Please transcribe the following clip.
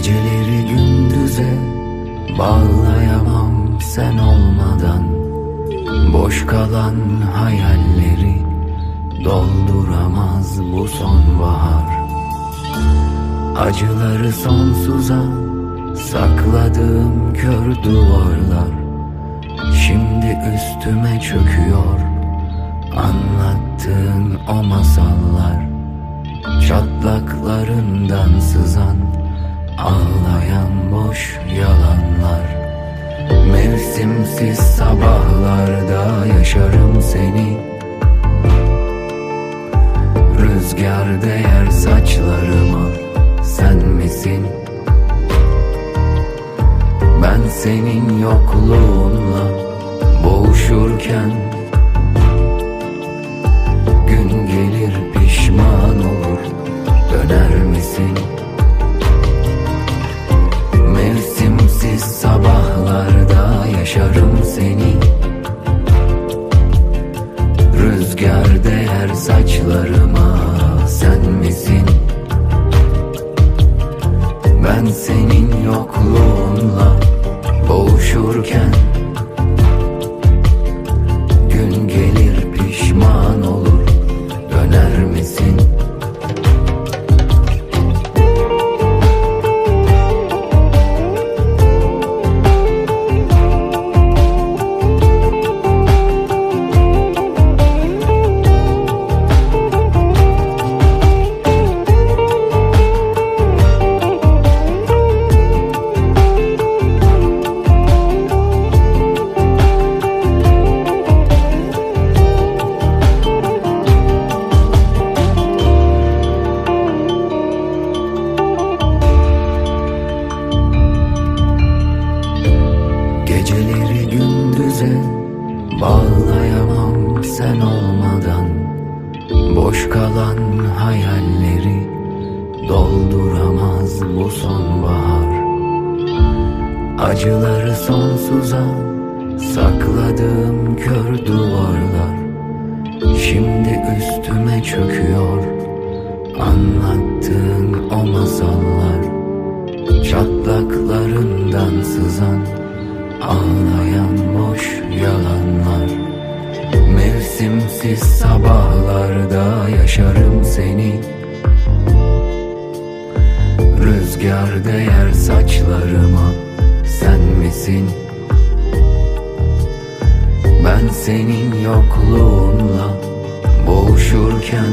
Geceleri gündüze bağlayamam sen olmadan. Boş kalan hayalleri dolduramaz bu sonbahar. Acıları sonsuza sakladığım kör duvarlar Şimdi üstüme çöküyor. Anlattığın o masallar Çatlaklarından sızan Ağlayan boş yalanlar Mevsimsiz sabahlarda yaşarım seni Rüzgar değer saçlarıma Sen misin? Ben senin yokluğunla boğuşurken Gün gelir pişman olur döner misin? Seni Rüzgar değer saçlarıma sen misin? Ben senin yokluğunla boğuşurken Boş kalan hayalleri dolduramaz bu sonbahar. Acıları sonsuza sakladığım kör duvarlar Şimdi üstüme çöküyor. Anlattığın o masallar Çatlaklarından sızan Ağlayan boş yalanlar. Yaşarım seni Rüzgar değer saçlarıma Sen misin? Ben senin yokluğunla boğuşurken